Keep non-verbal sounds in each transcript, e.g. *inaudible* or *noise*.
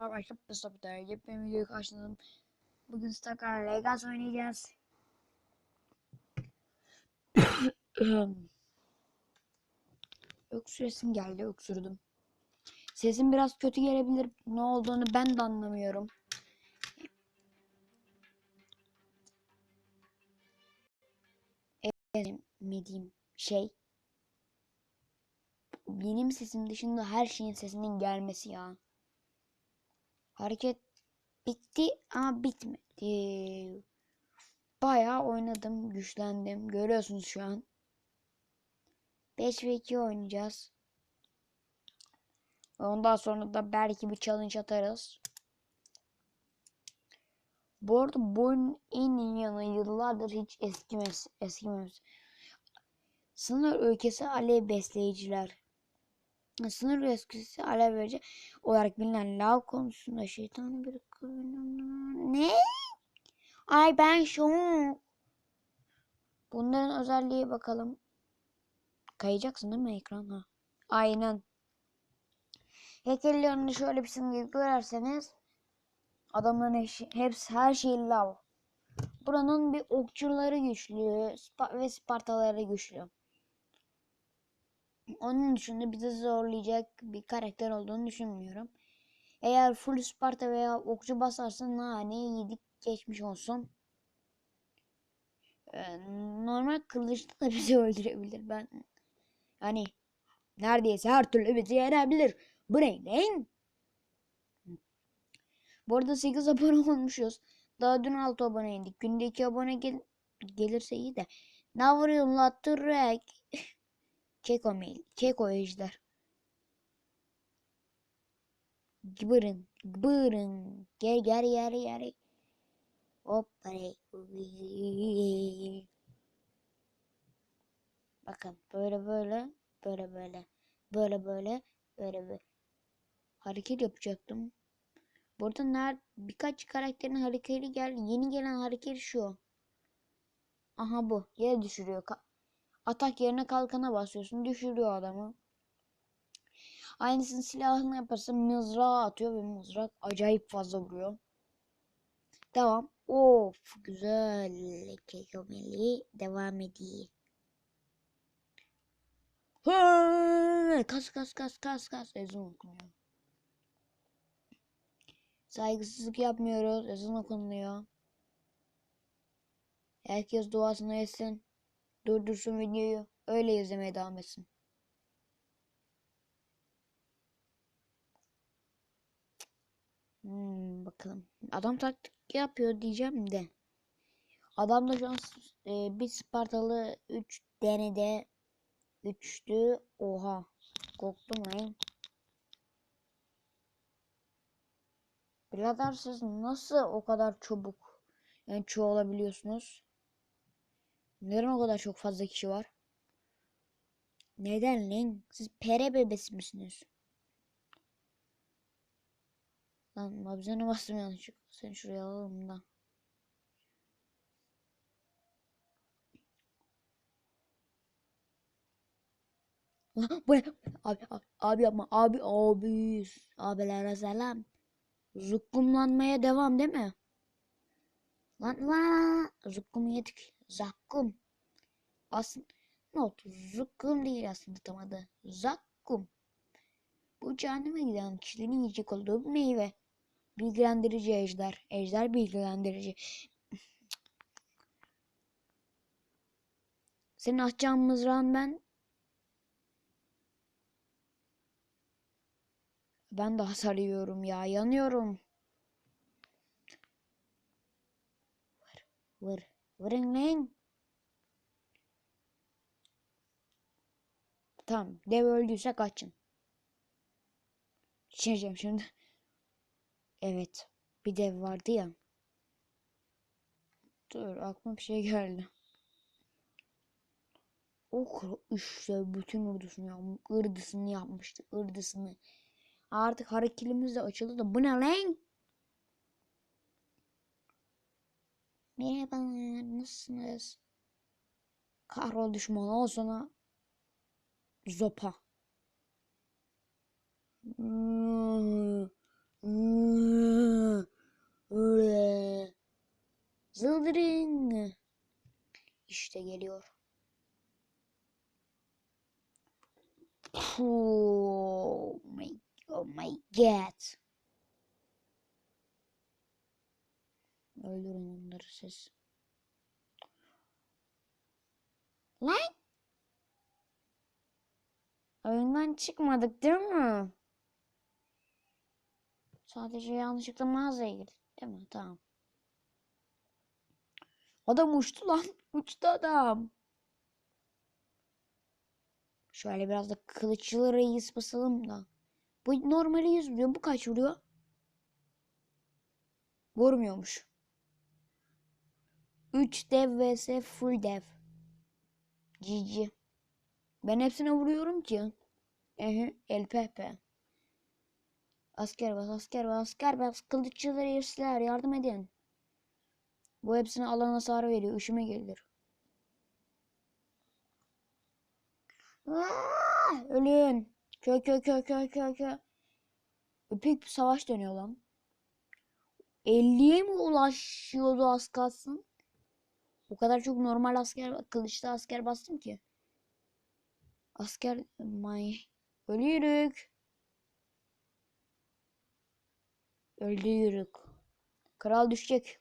Arkadaşlar bu sabah yepyeni videoyu karşıladım. Bugün Stakar Legas oynayacağız. *coughs* Öksüresim geldi, öksürdüm. Sesim biraz kötü gelebilir. Ne olduğunu ben de anlamıyorum. Emediğim şey benim sesim dışında her şeyin sesinin gelmesi ya. Hareket bitti ama bitmedi. Bayağı oynadım, güçlendim. Görüyorsunuz şu an. 5 ve 2 oynayacağız. Ondan sonra da belki bir challenge atarız. Bu arada bu oyunun en iyi yanı yıllardır hiç eskimez, eskimez. Sınır ülkesi alev besleyiciler. Sınır ülkesi alev olarak bilinen lav konusunda şeytanı bir ne? Ay ben şok. Bunların özelliği bakalım. Kayacaksın değil mi ekran? Ha. Aynen. Heykellerini şöyle bir simge görerseniz adamların hepsi her şey lav. Buranın bir okçuları güçlü ve Spartaları güçlü. Onun dışında bizi zorlayacak bir karakter olduğunu düşünmüyorum. Eğer full Sparta veya okçu basarsan nane yedik geçmiş olsun. Ee, normal kılıçla da bizi öldürebilir. Ben yani neredeyse her türlü bizi yenebilir. Bu ne lan? Bu arada 8 abone olmuşuz. Daha dün 6 aboneydik. Günde 2 abone gel gelirse iyi de. Ne vuruyorsun la tırrek? Keko mail. Keko ejder. Gıbırın. Gıbırın. Gel gel gel gel. Hoppa. Bakın böyle böyle. Böyle böyle. Böyle böyle. Böyle böyle. Hareket yapacaktım. Burada nerede birkaç karakterin hareketi geldi. Yeni gelen hareket şu. Aha bu. Yere düşürüyor atak yerine kalkana basıyorsun. Düşürüyor adamı. Aynısını silahını yaparsın mızrağı atıyor ve mızrak acayip fazla vuruyor. Devam. Of güzel. Kekomeli devam ediyor. Kas kas kas kas kas ezan okunuyor. Saygısızlık yapmıyoruz. Ezan okunuyor. Herkes duasını etsin. Durdursun videoyu. Öyle izlemeye devam etsin. Hmm, bakalım. Adam taktik yapıyor diyeceğim de. Adam da şu an e, bir Spartalı 3 denede 3'tü. Oha. Korktum lan. Birader siz nasıl o kadar çabuk yani çoğalabiliyorsunuz? Neden o kadar çok fazla kişi var? Neden lan? Siz pere bebesi misiniz? Lan nabzını bastım yanlışlıkla. Seni şuraya alalım da. Bu ne? Abi, abi, abi yapma. Abi, abi. Abilere selam. Zukkumlanmaya devam değil mi? Lan lan. Zukkum yedik. Zakkum. Aslında ne oldu? Zukkum değil aslında tam adı. Zakkum. Bu cehenneme giden kişilerin yiyecek olduğu bir meyve. Bilgilendirici ejder. Ejder bilgilendirici. *laughs* Senin atacağın mızrağın ben. Ben de hasar ya. Yanıyorum. Vır. Vır. Vırın. Tamam. Dev öldüyse kaçın. Geçeceğim şimdi. Evet. Bir dev vardı ya. Dur aklıma bir şey geldi. O işte bütün ordusunu yapmış. Irdısını yapmıştı. Irdısını. Artık hareketimiz de açıldı da bu ne lan? Merhaba nasılsınız? Kahrol düşman ol sana. Zopa. Zıldırın. İşte geliyor. Oh my, oh my god. Öldürün onları siz. Lan! Oyundan çıkmadık değil mi? Sadece yanlışlıkla mağazaya girdik değil mi? Tamam. Adam uçtu lan. *laughs* Uçtu adam. Şöyle biraz da kılıçlı reis basalım da. Bu normali 100 vuruyor. Bu kaç vuruyor? Vurmuyormuş. 3 dev vs full dev. GG. Ben hepsine vuruyorum ki. Ehe, LPP. Asker bas, asker bas, asker bas. Kılıççılar, reisler yardım edin. Bu hepsine alan hasarı veriyor. Üşüme gelir. Ölün. Kö kö kö kö kö kö. Öpük bir savaş dönüyor lan. 50'ye mi ulaşıyordu az kalsın? O kadar çok normal asker, kılıçlı asker bastım ki. Asker, may. Ölüyoruz. Öldürük. Kral düşecek.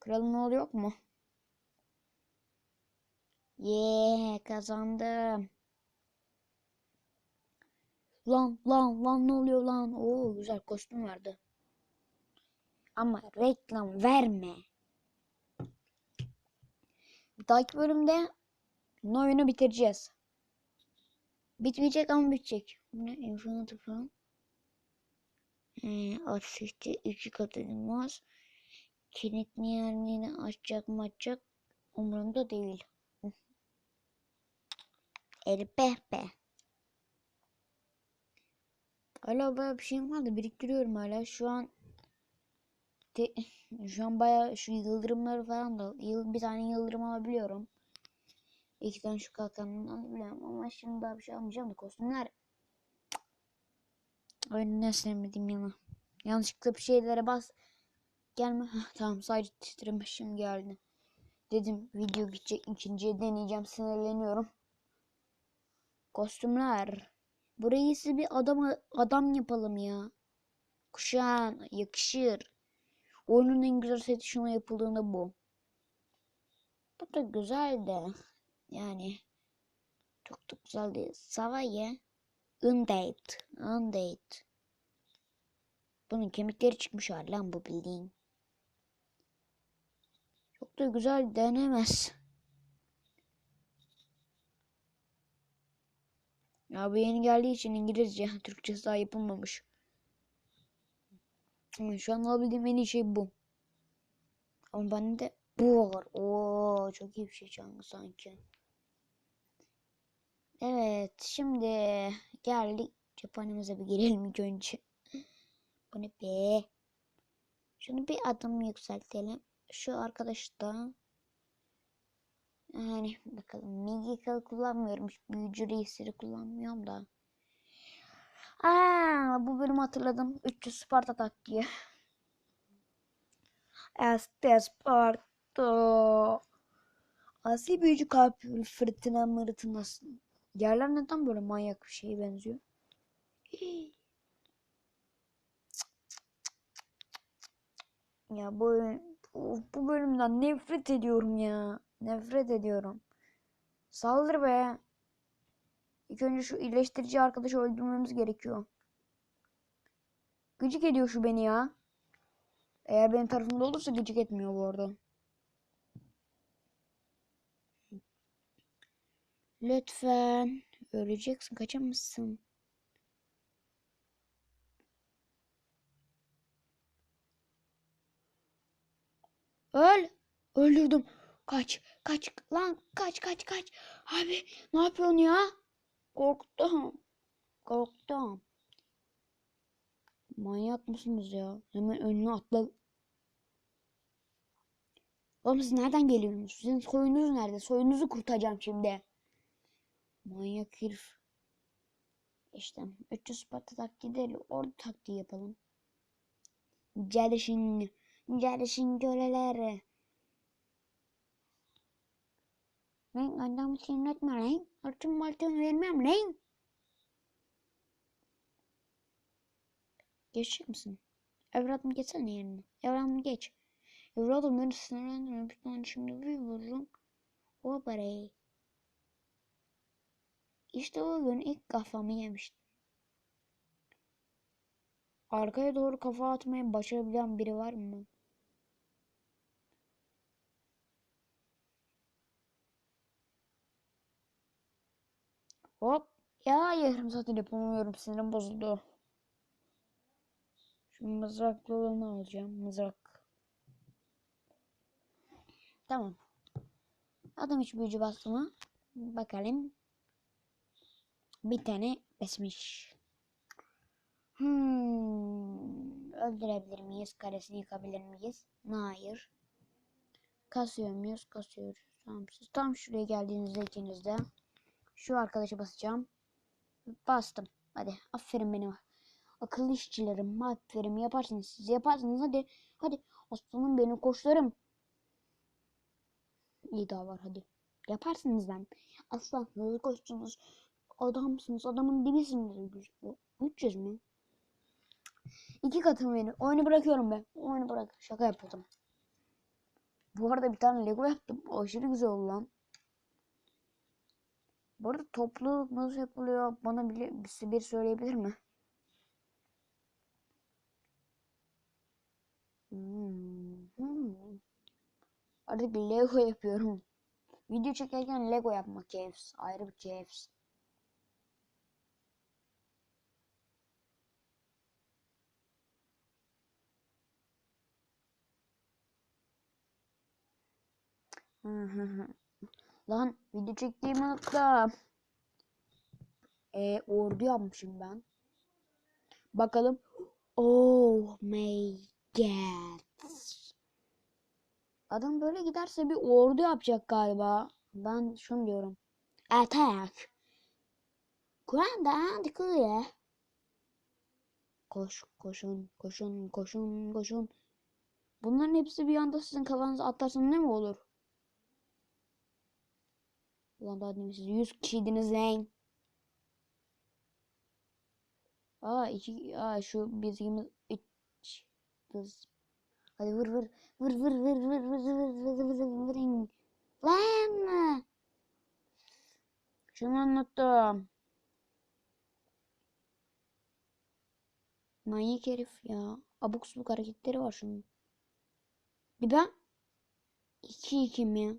Kralın oğlu yok mu? Yeah, kazandım. Lan lan lan ne oluyor lan? Oo güzel kostüm verdi. Ama reklam verme. Dahaki bölümde oyunu bitireceğiz. Bitmeyecek ama bitecek. Bu ne? Infinity falan. Ee, asiste iki kat edilmez. Kilitli yerini açacak mı açacak umurumda değil. *laughs* Elbeh be. Hala bayağı bir şeyim vardı. Biriktiriyorum hala. Şu an te, şu an bayağı şu yıldırımları falan da yıl, bir tane yıldırım alabiliyorum. İki tane şu kalkanından alabiliyorum ama şimdi daha bir şey almayacağım da kostümler Oyunu sevmediğim yana. Yanlışlıkla bir şeylere bas. Gelme. Tamam sadece titremişim geldi. Dedim video gidecek ikinciye deneyeceğim sinirleniyorum. Kostümler. Burayı size bir adam adam yapalım ya. Kuşağın yakışır. Oyunun en güzel şuna yapıldığında bu. Bu da güzel de. Yani çok da güzel değil. Savaye. Undate. Undate. Bunun kemikleri çıkmış hali lan bu bildiğin. Çok da güzel denemez. Ya bu yeni geldiği için İngilizce, Türkçesi daha yapılmamış. Ama şu an alabildiğim en iyi şey bu. Ama bende bu var. Oo, çok iyi bir şey canlı sanki. Evet, şimdi geldik cephanemize bir girelim ilk önce. Bu ne be? Şunu bir adım yükseltelim. Şu arkadaş da yani bakalım Magical kullanmıyorum. Büyücü reisleri kullanmıyorum da. Aa, bu bölümü hatırladım. 300 Sparta taktiği. Este Sparta. Asi büyücü kalp fırtına mırtınası. Yerler neden böyle manyak bir şeye benziyor? Ya bu, bu, bu bölümden nefret ediyorum ya. Nefret ediyorum. Saldır be. İlk önce şu iyileştirici arkadaşı öldürmemiz gerekiyor. Gıcık ediyor şu beni ya. Eğer benim tarafımda olursa gıcık etmiyor bu arada. Lütfen. Öleceksin. Kaçamazsın. Öl. Öldürdüm. Kaç. Kaç. Lan kaç kaç kaç. Abi ne yapıyorsun ya? Korktum. Korktum. Manyak mısınız ya? Hemen önüne atla. Oğlum siz nereden geliyorsunuz? Sizin soyunuz nerede? Soyunuzu kurtaracağım şimdi. Manyak herif. İşte 300 Sparta taktiği. Ordu taktiği yapalım. Gelişin. Gelişin köleleri. Lan adamı sinirletme lan. Altın maltın vermem lan. Geçecek misin? Evladım geçsene yerine. Evladım geç. Evladım beni sinirlendirme. Bir tane şimdi bir vururum. O parayı. İşte o gün ilk kafamı yemiştim. Arkaya doğru kafa atmayı başarabilen biri var mı? Hop. Ya yarım saattir yapamıyorum. Sinirim bozuldu. Şu mızraklı olanı alacağım. Mızrak. Tamam. Adam hiç büyücü bastı mı? Bakalım. Bir tane besmiş. Hmm. Öldürebilir miyiz? Karesini yıkabilir miyiz? Hayır. Kasıyor muyuz? Kasıyoruz. Tamam. Siz tam şuraya geldiğinizde ikiniz de şu arkadaşa basacağım. Bastım. Hadi. Aferin benim. Akıllı işçilerim. Aferin. Yaparsınız. Siz yaparsınız. Hadi. Hadi. Aslanım benim koçlarım. İyi daha var. Hadi. Yaparsınız lan. Aslan. Hızlı koştunuz. Adamsınız. Adamın dibisiniz. 300 mü? İki katım verin. Oyunu bırakıyorum ben. Oyunu bırak. Şaka yapıyordum. Bu arada bir tane Lego yaptım. Aşırı güzel oldu lan. Bu arada toplu nasıl yapılıyor bana bile bir, söyleyebilir mi? Hmm. Artık Lego yapıyorum. Video çekerken Lego yapmak keyif. Ayrı bir keyif. Lan video çektiğimi unuttum. E, ordu yapmışım ben. Bakalım. Oh my god. Adam böyle giderse bir ordu yapacak galiba. Ben şunu diyorum. Grand and clear. Koş, koşun, koşun, koşun, koşun. Bunların hepsi bir anda sizin kafanıza atlarsa ne mi olur? Ulan daha demin siz 100 kişiydiniz lan. Aa iki aa şu bizimiz üç kız. Hadi vur vur vur vur vur vur vur vur vur vur vur vur Lan! Şunu unuttum. Manyak herif ya. Abuk subuk hareketleri var şunun. Bir ben 2-2 mi?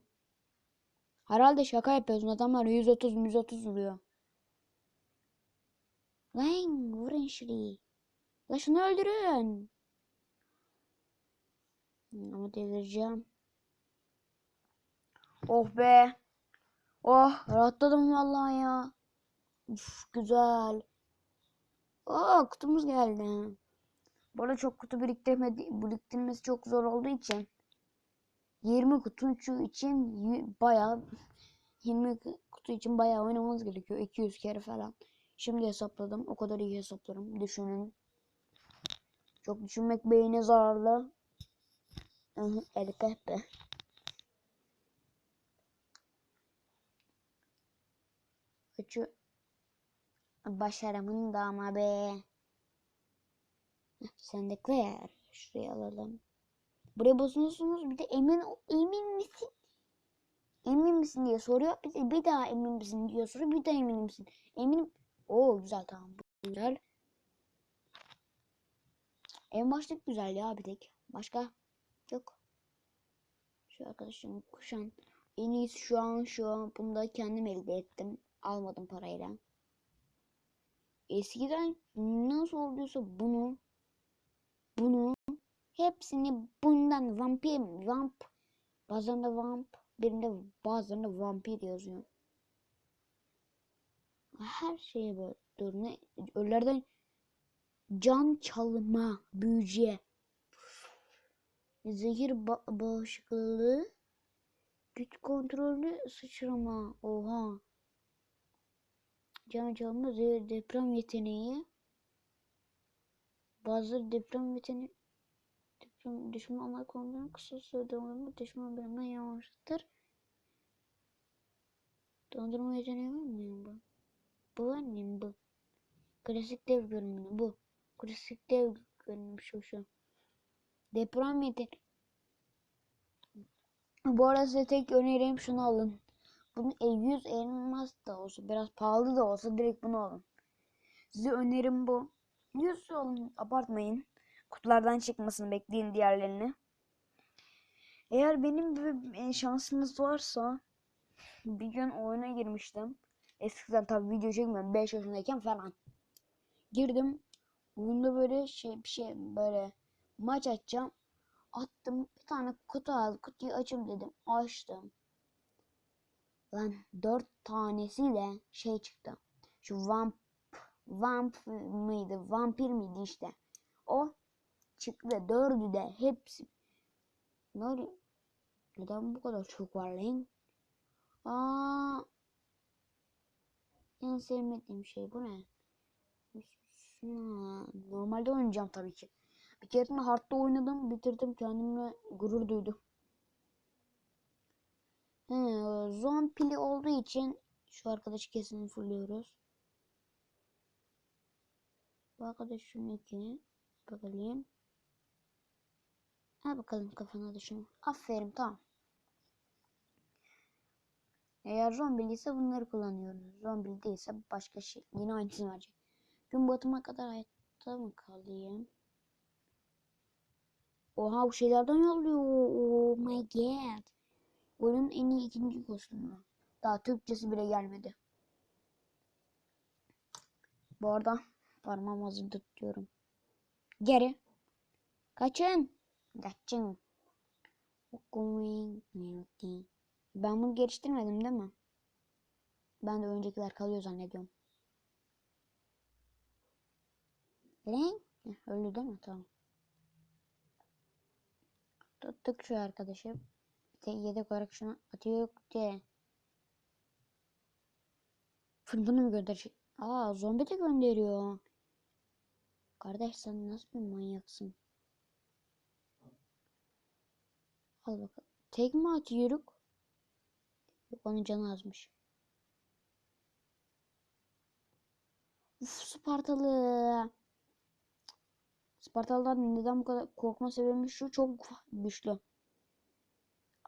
Herhalde şaka yapıyorsun. Adamlar 130 130 vuruyor. Lan vurun şurayı. La şunu öldürün. Ama delireceğim. Oh be. Oh rahatladım vallahi ya. Uf, güzel. Oh kutumuz geldi. Bu arada çok kutu biriktirmedi, biriktirmesi çok zor olduğu için 20 kutu için bayağı 20 kutu için bayağı oynamamız gerekiyor. 200 kere falan. Şimdi hesapladım. O kadar iyi hesaplarım. Düşünün. Çok düşünmek beyine zararlı. El kahpe. Üçü başarımın dama be. Sen de Claire. Şuraya alalım. Buraya basıyorsunuz. Bir de emin emin misin? Emin misin diye soruyor. Bir, de, bir daha emin misin diye soruyor. Bir daha emin misin? Eminim. Oo güzel tamam. Güzel. En başlık güzel ya bir tek. Başka yok. Şu arkadaşım kuşan. En iyisi şu an şu an. Bunu da kendim elde ettim. Almadım parayla. Eskiden nasıl olduysa bunu bunu hepsini bundan vampir vamp. Bazen vamp birinde bazen de vampir yazıyor. Her şeye böyle dur ne? Ölülerden can çalma büyücüye. Zehir ba bağışıklığı güç kontrolü sıçrama. Oha. Can çalma zehir deprem yeteneği. Bazı deprem yeteneği Tüm düşmanlar konularını kısa süre dondurma düşman bölümünden yavaşlatır. Dondurma yeteneği var mı bu? Bu mı bu? Klasik dev görünümlü bu. Klasik dev görünümlü şu şu. Deprem yeteneği. Bu arada size tek önerim şunu alın. Bunun e, 100 elmas da olsa biraz pahalı da olsa direkt bunu alın. Size önerim bu. 100 alın abartmayın. Kutulardan çıkmasını bekleyin diğerlerini. Eğer benim gibi e, şansınız varsa bir gün oyuna girmiştim. Eskiden tabii video çekmiyorum 5 yaşındayken falan. Girdim. Oyunda böyle şey bir şey böyle maç açacağım. Attım bir tane kutu al kutuyu açayım dedim. Açtım. Lan dört tanesi de şey çıktı. Şu vamp vamp mıydı? Vampir miydi işte. O çıktı. Dördü de hepsi. Ne Neden bu kadar çok var lan? Aa, en sevmediğim şey bu ne? Normalde oynayacağım tabii ki. Bir kere hardta oynadım, bitirdim. Kendimle gurur duydum. He, zombili olduğu için şu arkadaşı kesin fulluyoruz. Bu arkadaş şunu iki. Bakalım. Ha bakalım kafana da şunu. Aferin tamam. Eğer zombili ise bunları kullanıyoruz. Zombili değilse başka şey. Yine aynısını verecek. Gün batıma kadar hayatta mı kalayım? Oha bu şeylerden yolluyor. Oh my god. Oyunun en iyi ikinci kostümü. Daha Türkçesi bile gelmedi. Bu arada parmağım hazır tutuyorum. Geri. Kaçın. Going. Ben bunu geliştirmedim değil mi? Ben de öncekiler kalıyor zannediyorum. Lan. Öldü değil mi? Tamam. Tuttuk şu arkadaşı. Bir de yedek olarak şunu atıyor de. Fırını mı gönderecek? Aa zombi de gönderiyor. Kardeş sen nasıl bir manyaksın? Al bakalım. Tek mi atıyoruz? Yok onun canı azmış. Uf Spartalı. Spartalı'dan neden bu kadar korkma sebebim şu çok güçlü.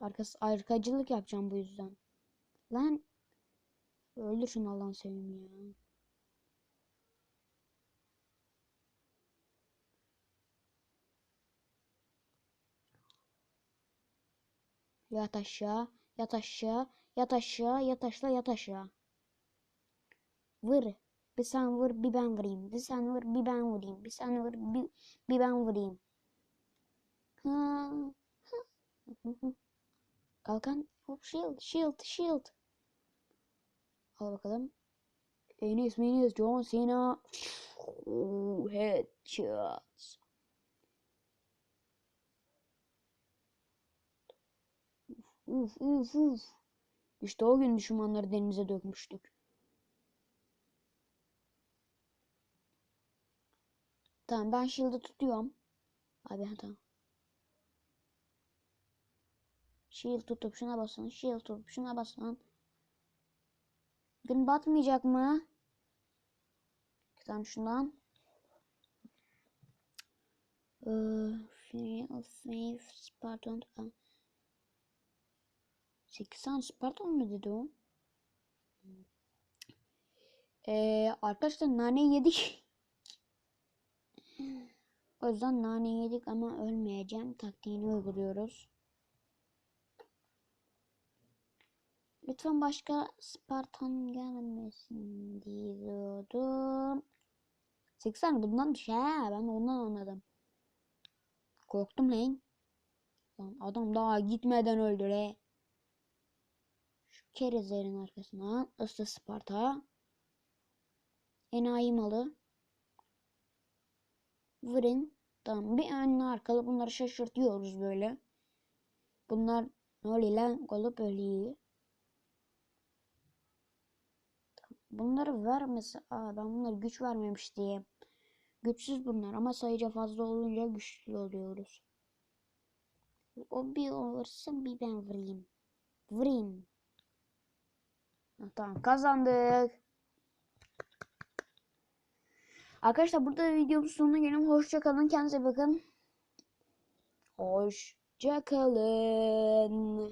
Arkası arkacılık yapacağım bu yüzden. Lan öldür şunu Allah'ını seveyim ya. Yat aşağı, yat aşağı, yat aşağı, yat aşağı, yat aşağı. Vur. Bir sen vur, bir ben vurayım. Bir sen vur, bir ben vurayım. Bir sen vur, bir, bir ben vurayım. Ha. Kalkan. Hop shield, shield, shield. Al bakalım. Enes Menes John Cena. Headshots. Uf uf uf. İşte o gün düşmanları denize dökmüştük. Tamam ben shield'ı tutuyorum. Abi ha, tamam. Shield tutup şuna basın. Shield tutup şuna basın. Gün batmayacak mı? Bir tane şundan. Ee, Spartan. 8 tane Spartan mı dedi o? Ee, arkadaşlar nane yedik. o yüzden nane yedik ama ölmeyeceğim. Taktiğini uyguluyoruz. Lütfen başka Spartan gelmesin diyordum. 80 bundan şey ben ondan anladım. Korktum lan. Lan adam daha gitmeden öldü re. Şu kerizlerin arkasından ısı Sparta. Enayi malı. Tamam bir önüne arkalı bunları şaşırtıyoruz böyle. Bunlar ne oluyor lan? Kalıp ölüyor. Bunları vermesi. Aa ben bunları güç vermemiş diye. Güçsüz bunlar ama sayıca fazla olunca güçlü oluyoruz. O bir olursa bir ben vurayım. Vurayım. Tamam kazandık. Arkadaşlar burada videomuzun sonuna gelelim. Hoşça kalın. Kendinize bakın. Hoşça kalın.